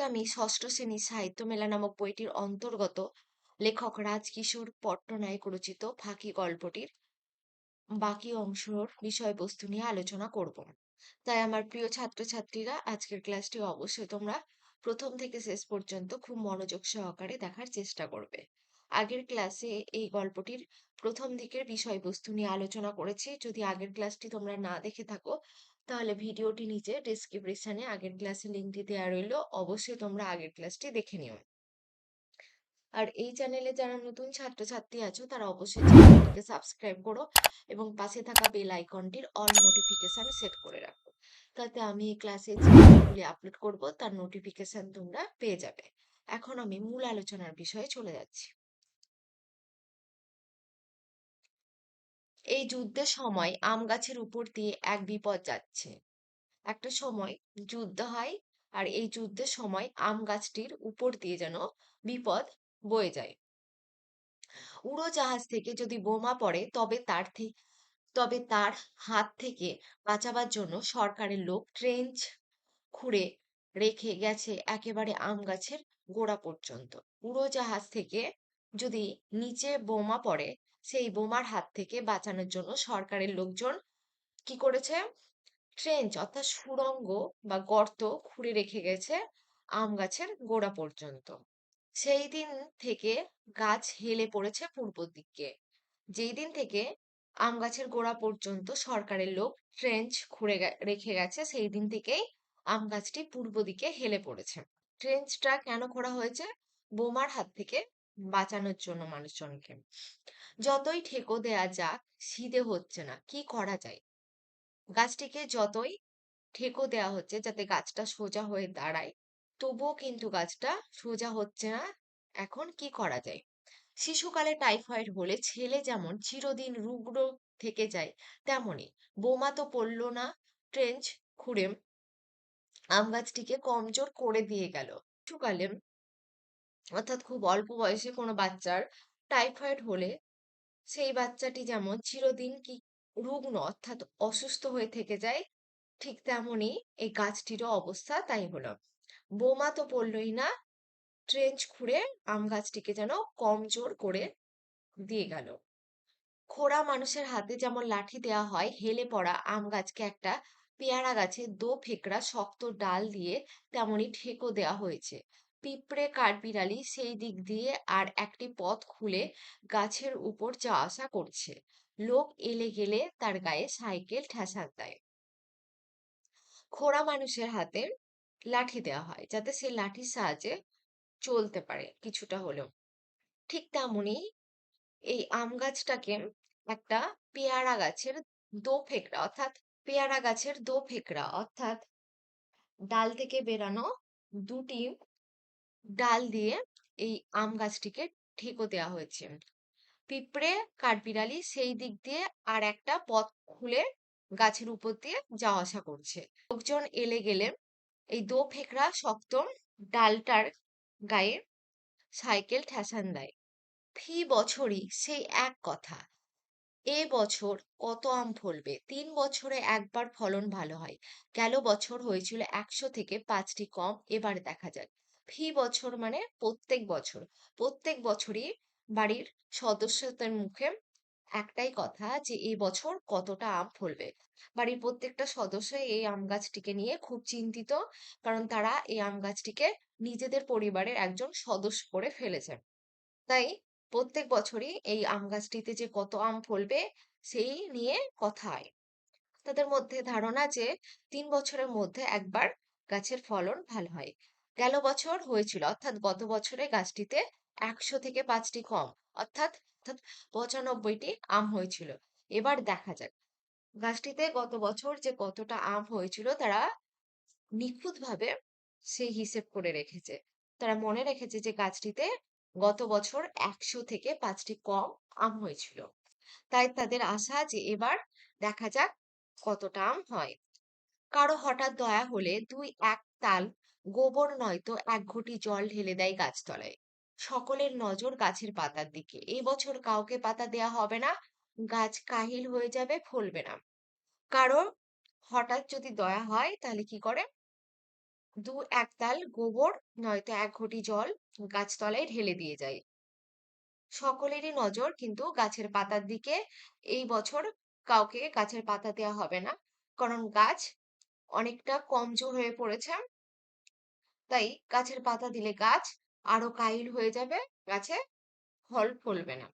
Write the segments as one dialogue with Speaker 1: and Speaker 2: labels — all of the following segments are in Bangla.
Speaker 1: আজকে আমি ষষ্ঠ শ্রেণির সাহিত্য মেলা নামক বইটির অন্তর্গত লেখক রাজকিশোর পট্টনায়ক রচিত ফাঁকি গল্পটির বাকি অংশর বিষয়বস্তু নিয়ে আলোচনা করব। তাই আমার প্রিয় ছাত্রছাত্রীরা, আজকের ক্লাসটি অবশ্যই তোমরা প্রথম থেকে শেষ পর্যন্ত খুব মনোযোগ সহকারে দেখার চেষ্টা করবে। আগের ক্লাসে এই গল্পটির প্রথম দিকের বিষয়বস্তু নিয়ে আলোচনা করেছি। যদি আগের ক্লাসটি তোমরা না দেখে থাকো তাহলে ভিডিওটি নিচে ডেসক্রিপশনে আগের ক্লাসের লিঙ্কটি দেওয়া রইল। অবশ্যই তোমরা আগের ক্লাসটি দেখে নিও। আর এই চ্যানেলে যারা নতুন ছাত্রছাত্রী আছো, তারা অবশ্যই চ্যানেলটিকে সাবস্ক্রাইব করো এবং পাশে থাকা বেল আইকনটির অল নোটিফিকেশন সেট করে রাখো। তাতে আমি এই ক্লাসে যে ভিডিওগুলি আপলোড করব, তার নোটিফিকেশন তোমরা পেয়ে যাবে। এখন আমি মূল আলোচনার বিষয়ে চলে যাচ্ছি। এই যুদ্ধের সময় আম গাছের উপর দিয়ে এক বিপদ যাচ্ছে। একটা সময় যুদ্ধ হয় আর এই যুদ্ধের সময় আম গাছটির উপর দিয়ে যেন বিপদ বয়ে যায়। উড়োজাহাজ থেকে যদি বোমা পড়ে, তবে তার থেকে তবে তার হাত থেকে বাঁচাবার জন্য সরকারের লোক ট্রেঞ্চ খুঁড়ে রেখে গেছে একেবারে আম গাছের গোড়া পর্যন্ত। উড়োজাহাজ থেকে যদি নিচে বোমা পড়ে সেই বোমার হাত থেকে বাঁচানোর জন্য সরকারের লোকজন কি করেছে? ট্রেঞ্চ অর্থাৎ সুড়ঙ্গ বা গর্ত খুঁড়ে রেখে গেছে আম গাছের গোড়া পর্যন্ত। সেই দিন থেকে গাছ হেলে পড়েছে পূর্ব দিকে। যেই দিন থেকে আম গাছের গোড়া পর্যন্ত সরকারের লোক ট্রেঞ্চ খুঁড়ে রেখে গেছে, সেই দিন থেকেই আম গাছটি পূর্ব দিকে হেলে পড়েছে। ট্রেঞ্চটা কেন খোঁড়া হয়েছে? বোমার হাত থেকে বাঁচানোর জন্য মানুষজনকে। যতই ঠেকো দেয়া যাক সিধে হচ্ছে না। কি করা যায়? গাছটিকে যতই ঠেকো দেওয়া হচ্ছে যাতে গাছটা সোজা হয়ে দাঁড়ায়, তবুও কিন্তু গাছটা সোজা হচ্ছে না। এখন কি করা যায়? শিশুকালে টাইফয়েড হলে ছেলে যেমন চিরদিন রুগ্ন থেকে যায়, তেমনি বোমা তো পড়ল না, ট্রেঞ্চ খুঁড়ে আম গাছটিকে কমজোর করে দিয়ে গেল। শিশুকালে অর্থাৎ খুব অল্প বয়সে কোনো বাচ্চার টাইফয়েড হলে সেই বাচ্চাটি যেমন চিরদিন কি রুগ্ন অর্থাৎ অসুস্থ হয়ে থেকে যায়, ঠিক তেমনই এই গাছটিরও অবস্থা তাই হলো। বোমা তো পড়লই না, ট্রেঞ্চ খুঁড়ে আম গাছটিকে যেন কমজোর করে দিয়ে গেল। খোড়া মানুষের হাতে যেমন লাঠি দেওয়া হয়, হেলে পড়া আম গাছকে একটা পেয়ারা গাছে দো ফেকড়া শক্ত ডাল দিয়ে তেমনই ঠেকো দেওয়া হয়েছে। পিঁপড়ে কাঠবিড়ালি সেই দিক দিয়ে আর একটি পথ খুলে গাছের উপর যাওয়া আসা করছে। লোক এলে গেলে তার গায়ে সাইকেল ঠেসান দেয়। খোড়া মানুষের হাতে লাঠি দেওয়া হয় যাতে সে লাঠির সাহায্যে চলতে পারে কিছুটা হলেও। ঠিক তেমনি এই আম গাছটাকে একটা পেয়ারা গাছের দো ফেকড়া অর্থাৎ পেয়ারা গাছের দো ফেকড়া অর্থাৎ ডাল থেকে বেরানো দুটি ডাল দিয়ে এই আম গাছটিকে ঠেকো দেওয়া হয়েছে। পিঁপড়ে, কাঠবিড়ালি সেই দিক দিয়ে আর একটা পথ খুলে গাছের উপর দিয়ে যাওয়া আসা করছে। লোকজন এলে গেলে এই দো ফেকড়া শক্ত ডালটার গায়ে সাইকেল ঠেসান দেয়। ফি বছরই সেই এক কথা। এ বছর কত আম ফলবে? তিন বছরে একবার ফলন ভালো হয়। গেল বছর হয়েছিল একশো থেকে পাঁচটি কম, এবার দেখা যাক। ফি বছর মানে প্রত্যেক বছর। প্রত্যেক বছরই বাড়ির সদস্যদের মুখে একটাই কথা যে, এই বছর কতটা আম ফলবে? বাড়ির প্রত্যেকটা সদস্য এই আম গাছটিকে নিয়ে খুব চিন্তিত, কারণ তারা এই আম গাছটিকে নিজেদের পরিবারের একজন সদস্য করে ফেলেছে তাই প্রত্যেক বছরই এই আম গাছটিতে যে কত আম ফলবে, সেই নিয়ে কথা হয়। তাদের মধ্যে ধারণা যে, তিন বছরের মধ্যে একবার গাছের ফলন ভালো হয়। গেল বছর হয়েছিল, অর্থাৎ গত বছরে গাছটিতে একশো থেকে পাঁচটি কম অর্থাৎ অর্থাৎ পঁচানব্বইটি আম হয়েছিল। এবার দেখা যাক। গাছটিতে গত বছর যে কতটা আম হয়েছিল তারা নিখুঁতভাবে সেই হিসেব করে রেখেছে। তারা মনে রেখেছে যে গাছটিতে গত বছর একশো থেকে পাঁচটি কম আম হয়েছিল। তাই তাদের আশা যে এবার দেখা যাক কতটা আম হয়। কারও হঠাৎ দয়া হলে দুই এক তাল গোবর নয়তো এক ঘটি জল ঢেলে দেয় গাছতলায়। সকলের নজর গাছের পাতার দিকে। এই বছর কাউকে পাতা দেয়া হবে না, গাছ কাহিল হয়ে যাবে, ফলবে না। কারও হঠাৎ যদি দয়া হয়, তাহলে কি করে? দু একতাল গোবর নয়তো এক ঘটি জল গাছতলায় ঢেলে দিয়ে যায়। সকলেরই নজর কিন্তু গাছের পাতার দিকে। এই বছর কাউকে গাছের পাতা দেওয়া হবে না। কারণ গাছ অনেকটা কমজোর হয়ে পড়েছে। তাই গাছের পাতা দিলে গাছ আরও কাইল হয়ে যাবে, গাছে ফল ফলবে না।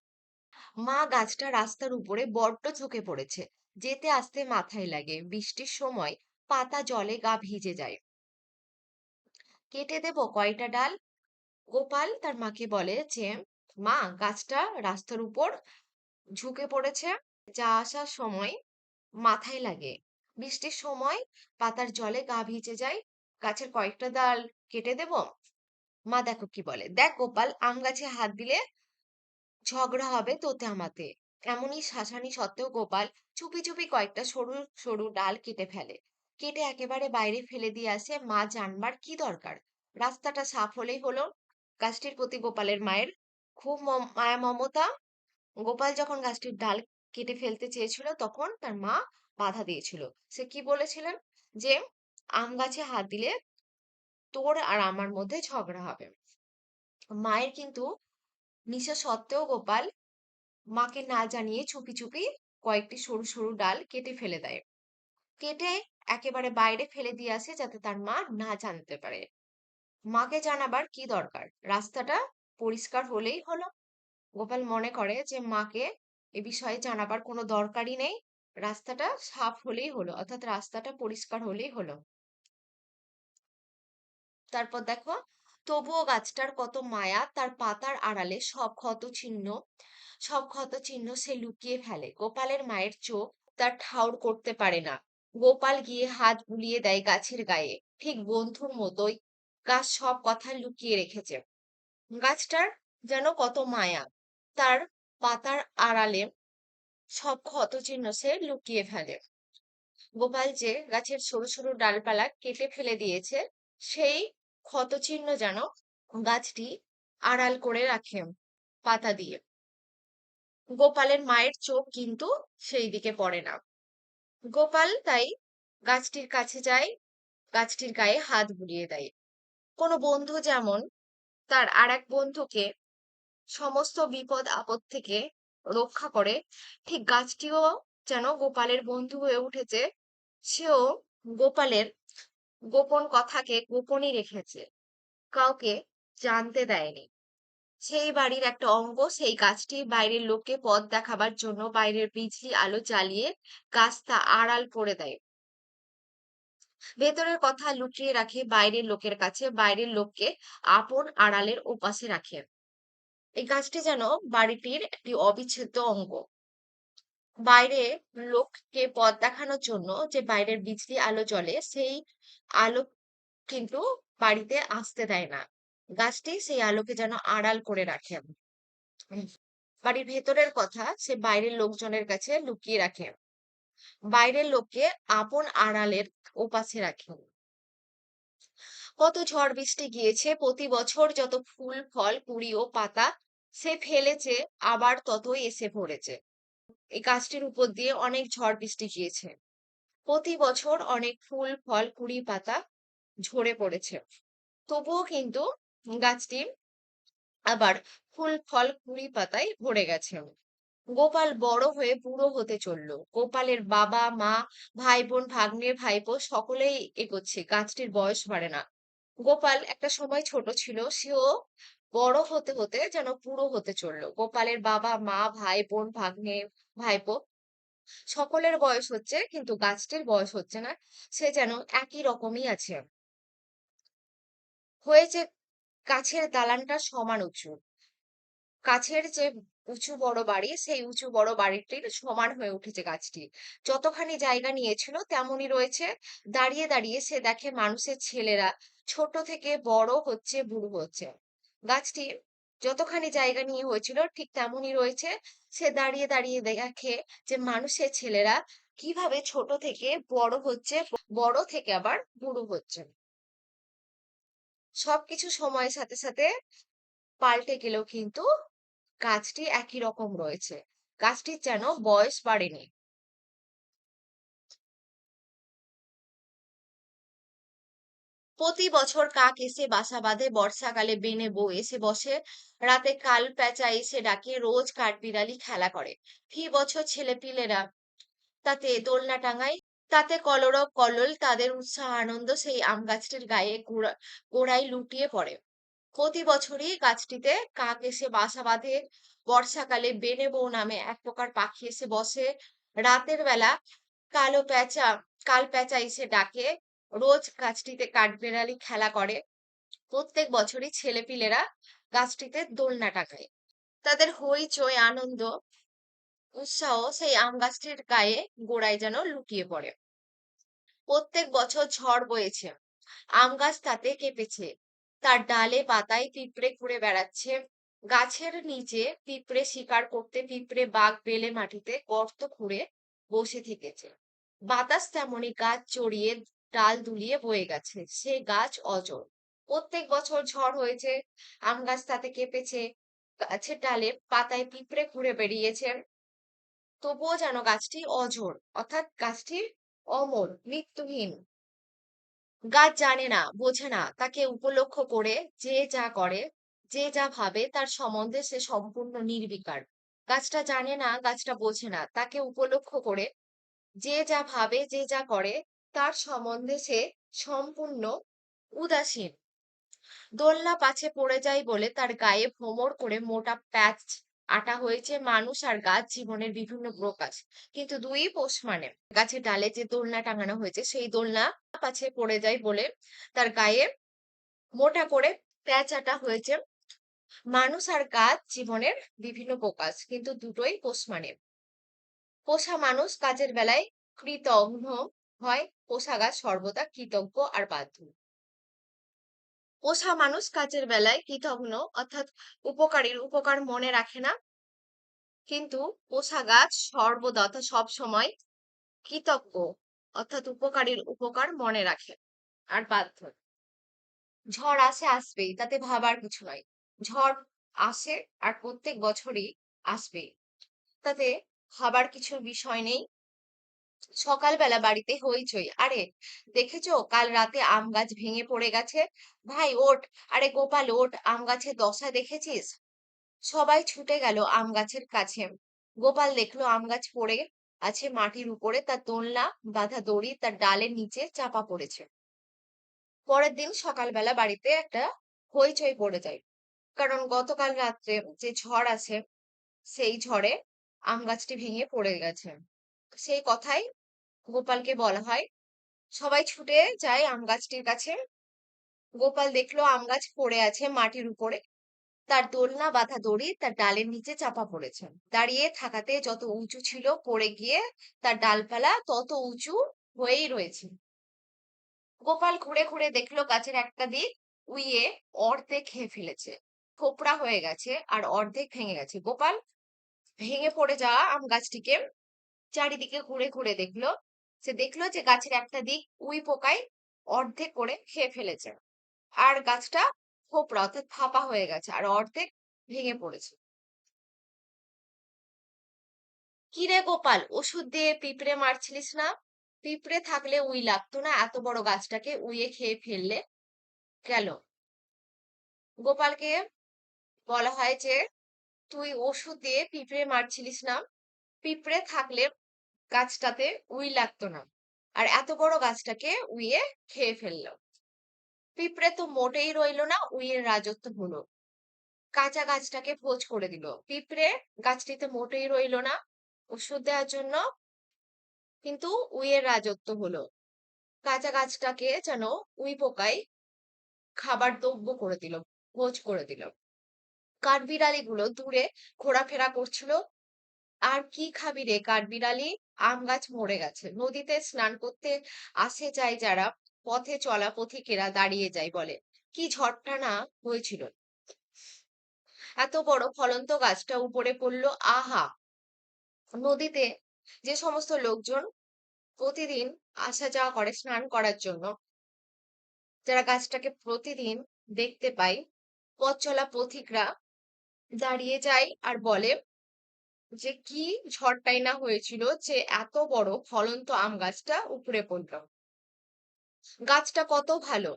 Speaker 1: মা গাছটা রাস্তার উপরে বড্ড ঝুঁকে পড়েছে, যেতে আসতে মাথায় লাগে, বৃষ্টির সময় পাতা জলে গা ভিজে যায়। কেটে দেব কয়টা ডাল? গোপাল তার মাকে বলে যে, মা, গাছটা রাস্তার উপর ঝুঁকে পড়েছে, যা আসার সময় মাথায় লাগে। বৃষ্টির সময় পাতার জলে গা ভিজে যায়, গাছের কয়েকটা ডাল কেটে দেব? মা দেখো কি বলে, দেখ গোপাল, আম গাছে হাত দিলে ঝগড়া হবে তোতে আমাতে এমনই শাসানি সত্ত্বেও গোপাল চুপি চুপি কয়েকটা সরু সরু ডাল কেটে ফেলে। কেটে একেবারে বাইরে ফেলে দিয়ে আসে, মা, জানবার কি দরকার? রাস্তাটা সাফ হলেই হলো? গাছটির প্রতি গোপালের মায়ের খুব মায়া মমতা। গোপাল যখন গাছটির ডাল কেটে ফেলতে চেয়েছিল, তখন তার মা বাধা দিয়েছিল। সে কি বলেছিলেন? যে, আম গাছে হাত দিলে তোর আর আমার মধ্যে ঝগড়া হবে। মায়ের কিন্তু নিশা সত্ত্বেও গোপাল মাকে না জানিয়ে চুপি চুপি কয়েকটি সরু সরু ডাল কেটে ফেলে দেয়। কেটে একেবারে বাইরে ফেলে দিয়ে আসে যাতে তার মা না জানতে পারে। মাকে জানাবার কি দরকার? রাস্তাটা পরিষ্কার হলেই হলো। গোপাল মনে করে যে মাকে এ বিষয়ে জানাবার কোনো দরকারই নেই। রাস্তাটা সাফ হলেই হলো, অর্থাৎ রাস্তাটা পরিষ্কার হলেই হলো। তারপর দেখো, তবুও গাছটার কত মায়া, তার পাতার আড়ালে সব ক্ষত চিহ্ন, সব ক্ষত চিহ্ন সে লুকিয়ে ফেলে। গোপালের মায়ের চোখ তার ঠাউর করতে পারে না। গোপাল গিয়ে হাত বুলিয়ে দেয় গাছের গায়ে। ঠিক বন্ধুর মতোই গাছ সব কথা লুকিয়ে রেখেছে। গাছটার যেন কত মায়া, তার পাতার আড়ালে সব ক্ষত চিহ্ন সে লুকিয়ে ফেলে। গোপাল যে গাছের সরু সরু ডালপালা কেটে ফেলে দিয়েছে, সেই ক্ষতচিহ্ন যেন গাছটি আড়াল করে রাখে পাতা দিয়ে। গোপালের মায়ের চোখ কিন্তু সেই দিকে পড়ে না। গোপাল তাই গাছটির কাছে যায়, গাছটির গায়ে হাত বুলিয়ে দেয়। কোনো বন্ধু যেমন তার আর এক বন্ধুকে সমস্ত বিপদ আপদ থেকে রক্ষা করে, ঠিক গাছটিও যেন গোপালের বন্ধু হয়ে উঠেছে, সেও গোপালের গোপন কথাকে গোপনই রেখেছে। কাউকে জানতে দেয়নি। সেই বাড়ির একটা অঙ্গ সেই গাছটি বাইরের লোককে পথ দেখাবার জন্য বাইরের বিজলি আলো জ্বালিয়ে গাছটা আড়াল করে দেয়। ভেতরের কথা লুকিয়ে রাখে বাইরের লোকের কাছে, বাইরের লোককে আপন আড়ালের ওপাশে রাখে। এই গাছটি যেন বাড়িটির একটি অবিচ্ছেদ্য অঙ্গ। বাইরে লোককে পথ দেখানোর জন্য যে বাইরের বিজলি আলো জ্বলে, সেই আলো কিন্তু বাড়িতে আসতে দেয় না। গাছটি সেই আলোকে যেন আড়াল করে রাখে। বাড়ির ভেতরের কথা সে বাইরের লোকজনের কাছে লুকিয়ে রাখে। বাইরের লোককে আপন আড়ালের ওপাশে রাখে। কত ঝড় বৃষ্টি গিয়েছে, প্রতি বছর যত ফুল, ফল, কুড়ি ও পাতা সে ফেলেছে, আবার ততই এসে পড়েছে। এই গাছটির উপর দিয়ে অনেক ঝড় বৃষ্টি গিয়েছে। প্রতি বছর অনেক ফুল, ফল, কুড়ি পাতা ঝরে পড়েছে। তবুও কিন্তু গাছটি আবার ফুল, ফল, কুড়ি পাতায় ভরে গেছে। গোপাল বড় হয়ে বুড়ো হতে চলল। গোপালের বাবা, মা ভাই বোন ভাগ্নে ভাইপো সকলেই এগোচ্ছে। গাছটির বয়স বাড়ে না। গোপাল একটা সময় ছোট ছিল, সেও বড় হতে হতে যেন বুড়ো হতে চলল। গোপালের বাবা, মা ভাই বোন ভাগ্নে, ভাইপো সকলের বয়স হচ্ছে কিন্তু গাছটির বয়স হচ্ছে না, সে যেন একই রকমই আছে। হয়েছে গাছের দালানটা সমান উঁচু। কাছের যে উঁচু বড় বাড়ি, সেই উঁচু বড় বাড়িটির সমান হয়ে উঠেছে গাছটি। যতখানি জায়গা নিয়েছিল তেমনই রয়েছে। দাঁড়িয়ে দাঁড়িয়ে সে দেখে মানুষের ছেলেরা ছোট থেকে বড় হচ্ছে, বুড়ো হচ্ছে। গাছটি যতখানি জায়গা নিয়ে হয়েছিল ঠিক তেমনই রয়েছে। সে দাঁড়িয়ে দাঁড়িয়ে দেখে যে মানুষের ছেলেরা কীভাবে ছোট থেকে বড় হচ্ছে, বড় থেকে আবার বুড়ো হচ্ছে। সবকিছু সময়ের সাথে সাথে পাল্টে গেলেও কিন্তু গাছটি একই রকম রয়েছে। গাছটির যেন বয়স বাড়েনি। প্রতি বছর কাক এসে বাসা বাঁধে, বর্ষাকালে বেনে বউ এসে বসে, রাতে কাল পেঁচা এসে ডাকে, রোজ কাঠবিড়ালি খেলা করে। ফি বছর ছেলেপিলেরা, তাতে দোলনা টাঙায়, তাতে কলরব কল্লোল তাদের উৎসাহ, আনন্দ, সেই আম গাছটির গায়ে গোড়া, গোড়ায় লুটিয়ে পড়ে। প্রতি বছরই গাছটিতে কাক এসে বাসা বাঁধে, বর্ষাকালে বেনে বউ নামে এক প্রকার পাখি এসে বসে। রাতের বেলা কালো পেঁচা কাল পেঁচা এসে ডাকে রোজ গাছটিতে কাঠবিড়ালি খেলা করে। প্রত্যেক বছরই ছেলেপিলেরা গাছটিতে দোলনা টাকায় তাদের হইচই আনন্দ, উৎসাহ সেই আম গাছটির গায়ে গোড়ায় যেন লুকিয়ে পড়ে। প্রত্যেক বছর ঝড় বয়েছে। আম গাছ তাতে কেঁপেছে। তার ডালে পাতায় পিঁপড়ে ঘুরে বেড়াচ্ছে। গাছের নিচে পিঁপড়ে শিকার করতে পিঁপড়ে বাঘ বেলে মাটিতে গর্ত খুঁড়ে বসে থেকেছে। বাতাস তেমনি গাছ চড়িয়ে ডাল দুলিয়ে বয়ে গেছে। সে গাছ অজর প্রত্যেক বছর ঝড় হয়েছে, আম গাছ তাতে কেঁপেছে, গাছের ডালে পাতায় পিঁপড়ে ঘুরে বেরিয়েছে তবুও যেন গাছটি অজর অর্থাৎ গাছটি অমর, মৃত্যুহীন। গাছ জানে না, বোঝে না, তাকে উপলক্ষ করে যে যা করে, যে যা ভাবে, তার সম্বন্ধে সে সম্পূর্ণ নির্বিকার। গাছটা জানে না, গাছটা বোঝে না, তাকে উপলক্ষ করে যে যা ভাবে, যে যা করে তার সম্বন্ধে সে সম্পূর্ণ উদাসীন। দোলনা পাছে পড়ে যায় বলে তার গায়ে ভ্রমর করে মোটা প্যাচ আটা হয়েছে মানুষ আর গাছ জীবনের বিভিন্ন প্রকাশ। কিন্তু দুই পোষ মানে গাছের ডালে যে দোলনা টাঙানো হয়েছে, সেই দোলনা পাছে পড়ে যায় বলে তার গায়ে মোটা করে প্যাচ আটা হয়েছে মানুষ আর গাছ জীবনের বিভিন্ন প্রকাশ। কিন্তু দুটোই পোষ মানে। পোষা মানুষ কাজের বেলায় কৃতঘ্ন হয়, পোষা গাছ সর্বদা কৃতজ্ঞ আর বাধ্য। পোষা মানুষ কাজের বেলায় কৃতঘ্ন, অর্থাৎ উপকারীর উপকার মনে রাখে না। কিন্তু পোষা গাছ সর্বদা, অর্থাৎ সবসময় কৃতজ্ঞ, অর্থাৎ উপকারীর উপকার মনে রাখে আর বাধ্য। ঝড় আসে আসবেই, তাতে ভাবার কিছু নয় ঝড় আসে আর প্রত্যেক বছরই আসবে তাতে ভাবার কিছু বিষয় নেই সকালবেলা বাড়িতে হইচই। আরে, দেখেছ? কাল রাতে আম গাছ ভেঙে পড়ে গেছে। ভাই ওঠ আরে গোপাল ওঠ আম গাছের দশা দেখেছিস? সবাই ছুটে গেল আম গাছের কাছে। গোপাল দেখল আম গাছ পড়ে আছে মাটির উপরে, তার দোলনা, বাঁধা দড়ি, তার ডালের নিচে চাপা পড়েছে। পরের দিন সকালবেলা বাড়িতে একটা হইচই পড়ে যায়। কারণ গতকাল রাত্রে যে ঝড় আছে, সেই ঝড়ে আম গাছটি ভেঙে পড়ে গেছে। সেই কথাই গোপালকে বলা হয়। সবাই ছুটে যায় আম গাছটির কাছে। গোপাল দেখল আম গাছ পড়ে আছে মাটির উপরে। তার দোলনা বাঁধা দড়ি তার ডালের নিচে চাপা পড়েছে। দাঁড়িয়ে থাকাতে যত উঁচু ছিল পড়ে গিয়ে তার ডালপালা তত উঁচু হয়েই রয়েছে। গোপাল ঘুরে ঘুরে দেখল গাছের একটা দিক উইয়ে অর্ধেক খেয়ে ফেলেছে। খোপড়া হয়ে গেছে আর অর্ধেক ভেঙে গেছে। গোপাল ভেঙে পড়ে যাওয়া আম গাছটিকে চারিদিকে ঘুরে ঘুরে দেখল। সে দেখল যে গাছের একটা দিক উই পোকায় অর্ধেক করে খেয়ে ফেলেছে। আর গাছটা খোপড়া অর্থাৎ ফাঁপা হয়ে গেছে আর অর্ধেক ভেঙে পড়েছে। কিরে গোপাল, ওষুধ দিয়ে পিঁপড়ে মারছিলিস না? পিঁপড়ে থাকলে উই লাগতো না এত বড় গাছটাকে উইয়ে খেয়ে ফেললে? গেল। গোপালকে বলা হয় যে, তুই ওষুধ দিয়ে পিঁপড়ে মারছিলিস না? পিঁপড়ে থাকলে গাছটাতে উই লাগতো না। আর এত বড় গাছটাকে উইয়ে খেয়ে ফেলল। পিঁপড়ে তো মোটেই রইল না, উইয়ের রাজত্ব হলো। কাঁচা গাছটাকে ভোজ করে দিল। পিঁপড়ে গাছটিতে মোটেই রইল না, ওষুধ দেওয়ার জন্য, কিন্তু উইয়ের রাজত্ব হলো। কাঁচা গাছটাকে যেন উই পোকায় খাবার দ্রব্য করে দিল, ভোজ করে দিল। কাঠবিড়ালি গুলো দূরে ঘোরাফেরা করছিল আর কি খাবি রে কাঠবিড়ালি? আম গাছ মরে গেছে। নদীতে স্নান করতে আসে যায় যারা, পথে চলা পথিকেরা দাঁড়িয়ে যায় বলে। কি ঝড়টা না হয়েছিল। এত বড় ফলন্ত গাছটা উপরে পড়ল, আহা! নদীতে যে সমস্ত লোকজন প্রতিদিন আসা যাওয়া করে স্নান করার জন্য, যারা গাছটাকে প্রতিদিন দেখতে পাই পথ চলা পথিকরা দাঁড়িয়ে যায় আর বলে যে কি ঝড়টাই না হয়েছিল যে এত বড় ফলন্ত আম গাছটা উপরে পড়ল। গাছটা কত ভালো।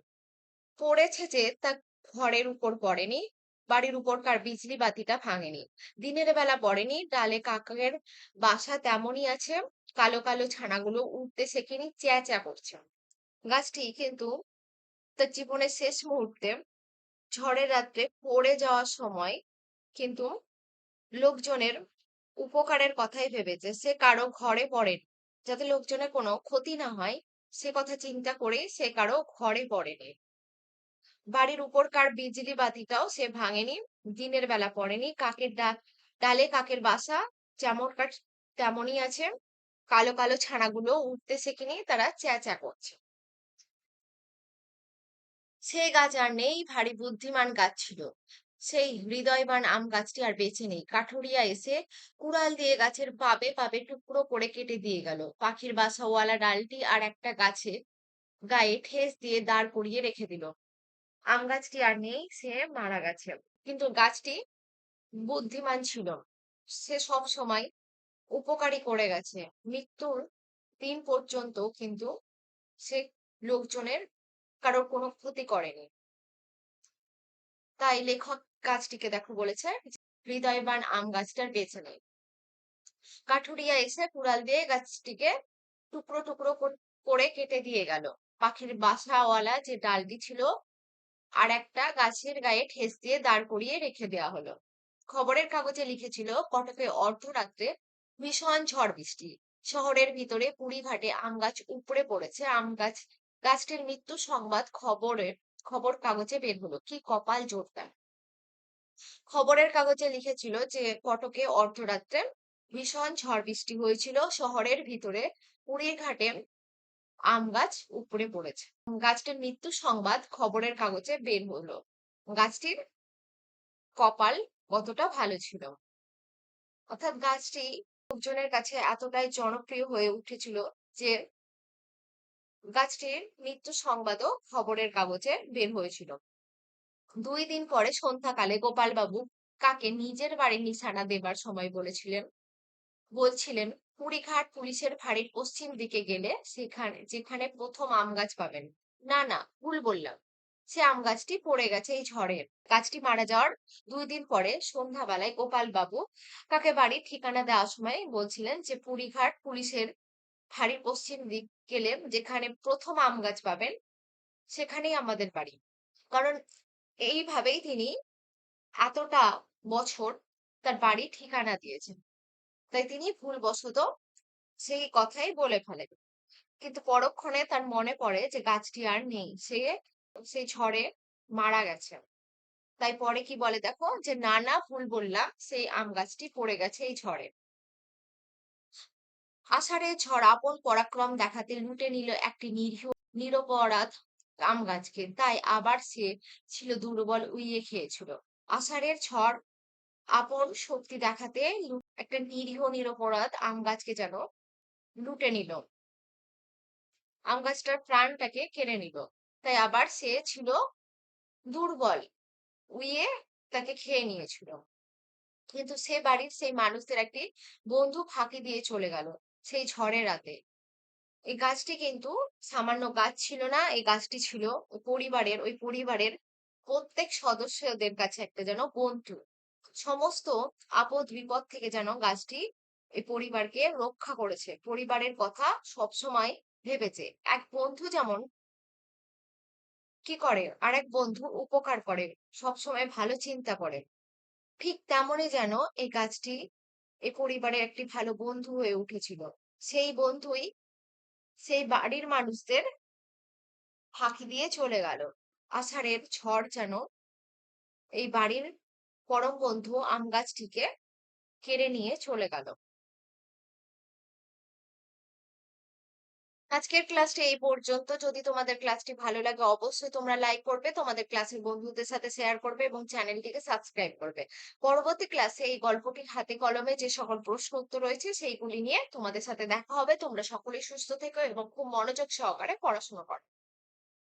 Speaker 1: পড়েছে যে তা ঘরের উপর পড়েনি, বাড়ির উপরকার বিজলি বাতিটা ভাঙেনি। দিনের বেলা পড়েনি, ডালে কাকের বাসা তেমনই আছে, কালো কালো ছানাগুলো উঠতে শেখেনি চ্যা চ্যা করছে। গাছটি কিন্তু তার জীবনের শেষ মুহূর্তে ঝড়ের রাত্রে পড়ে যাওয়ার সময় কিন্তু লোকজনের উপকারের কথাই ভেবেছে সে কারও ঘরে পড়েনি। যাতে লোকজনের কোনো ক্ষতি না হয়, সে কথা চিন্তা করে সে কারও ঘরে পড়েনি। বাড়ির উপরকার বিজলি বাতিটাও সে ভাঙেনি, দিনের বেলা পড়েনি। কাকের ডা ডালে কাকের বাসা, যেমন কাঠ তেমনই আছে। কালো কালো ছানাগুলো উঠতে শেখেনি, তারা চ্যা চ্যা করছে। সেই গাছ আর নেই, ভারী বুদ্ধিমান গাছ ছিল। সেই হৃদয়বান আম গাছটি আর বেঁচে নেই। কাঠুরিয়া এসে কুড়াল দিয়ে গাছের পাবে পাবে টুকরো করে কেটে দিয়ে গেল। পাখির বাসাওয়ালা ডালটি আর একটা গাছে গায়ে ঠেস দিয়ে দাঁড় করিয়ে রেখে দিল। আম গাছটি আর নেই, সে মারা গেছে। কিন্তু গাছটি বুদ্ধিমান ছিল। সে সব সময় উপকারী করে গেছে। মৃত্যুর দিন পর্যন্ত কিন্তু সে লোকজনের কারোর কোনো ক্ষতি করেনি। তাই লেখক গাছটিকে দেখো বলেছে, হৃদয়বান আম গাছটার বেছে নেই। কাঠুরিয়া এসে কুড়াল দিয়ে গাছটিকে টুকরো টুকরো করে কেটে দিয়ে গেল। পাখির বাসাওয়ালা যে ডালটি ছিল, আর একটা গাছের গায়ে ঠেস দিয়ে দাঁড় করিয়ে রেখে দেওয়া হলো। খবরের কাগজে লিখেছিল, কটকে অর্ধরাত্রে ভীষণ ঝড় বৃষ্টি। শহরের ভিতরে পুরীঘাটে আম গাছ উপড়ে পড়েছে। আম গাছ, গাছটির মৃত্যু সংবাদ খবরের, খবর কাগজে বের হলো। কি কপাল জোরদার। খবরের কাগজে লিখেছিল যে, কটকে অর্ধরাত্রে ভীষণ ঝড় বৃষ্টি হয়েছিল শহরের ভিতরে। পুরীর ঘাটে আম গাছ উপড়ে পড়েছে। গাছটির মৃত্যু সংবাদ খবরের কাগজে বের হলো। গাছটির কপাল কতটা ভালো ছিল? অর্থাৎ গাছটি লোকজনের কাছে এতটাই জনপ্রিয় হয়ে উঠেছিল যে, গাছটির মৃত্যু সংবাদও খবরের কাগজে বের হয়েছিল। দুই দিন পরে সন্ধ্যাকালে গোপালবাবু কাকে নিজের বাড়ির নিশানা দেবার সময় বলেছিলেন। বলছিলেন কুড়িঘাট পুলিশের ফাঁড়ির পশ্চিম দিকে গেলে সেখানে, যেখানে প্রথম আম গাছ পাবেন। না না, ভুল বললাম। সে আম গাছটি পড়ে গেছে এই ঝড়ে গাছটি মারা যাওয়ার দুই দিন পরে সন্ধ্যাবেলায় গোপাল বাবু কাকে বাড়ির ঠিকানা দেওয়ার সময় বলছিলেন যে, পুরীঘাট পুলিশের ফাঁড়ির পশ্চিম দিক গেলে যেখানে প্রথম আম গাছ পাবেন, সেখানেই আমাদের বাড়ি। কারণ এইভাবেই তিনি এতটা বছর তার বাড়ি ঠিকানা দিয়েছেন। তাই তিনি ভুলবশত সেই কথাই বলে ফেলেন। কিন্তু পরক্ষণে তার মনে পড়ে যে গাছটি আর নেই, সে সেই ঝড়ে মারা গেছে। তাই পরে কি বলে দেখো? যে নানা ভুল বললাম, সেই আম গাছটি পড়ে গেছে এই ঝড়ে। আষাঢ়ে ঝড় আপন পরাক্রম দেখাতে লুটে নিল একটি নিরীহ, নিরপরাধ আম গাছকে। তাই আবার সে ছিল দুর্বল, উইয়ে খেয়েছিল। আষাঢ়ের ঝড় আপন শক্তি দেখাতে একটা নিরীহ, নিরপরাধ আম গাছকে যেন লুটে নিল। আম গাছটার প্রাণটাকে কেড়ে নিল। তাই আবার সে ছিল দুর্বল, উইয়ে তাকে খেয়ে নিয়েছিল। কিন্তু সে বাড়ির সেই মানুষদের একটি বন্ধু ফাঁকি দিয়ে চলে গেল সেই ঝড়ের রাতে। এই গাছটি কিন্তু সামান্য গাছ ছিল না, এই গাছটি ছিল পরিবারের, ওই পরিবারের প্রত্যেক সদস্যদের কাছে একটা যেন বন্ধু। সমস্ত আপদ বিপদ থেকে যেন গাছটি এই পরিবারকে রক্ষা করেছে। পরিবারের কথা সবসময় ভেবেছে। এক বন্ধু যেমন কি করে? আর এক বন্ধু উপকার করে, সবসময় ভালো চিন্তা করে। ঠিক তেমনই যেন এই গাছটি এই পরিবারের একটি ভালো বন্ধু হয়ে উঠেছিল। সেই বন্ধুই সেই বাড়ির মানুষদের ফাঁকি দিয়ে চলে গেল। আষাঢ়ের ঝড় যেন এই বাড়ির পরম বন্ধু আম গাছটিকে কেড়ে নিয়ে চলে গেল। আজকের ক্লাসটি এই পর্যন্ত। যদি তোমাদের ক্লাসটি ভালো লাগে, অবশ্যই তোমরা লাইক করবে, তোমাদের ক্লাসের বন্ধুদের সাথে শেয়ার করবে এবং চ্যানেলটিকে সাবস্ক্রাইব করবে। পরবর্তী ক্লাসে এই গল্পটির হাতে কলমে যে সকল প্রশ্ন উত্তর রয়েছে, সেইগুলি নিয়ে তোমাদের সাথে দেখা হবে। তোমরা সকলেই সুস্থ থেকো এবং খুব মনোযোগ সহকারে পড়াশোনা করো।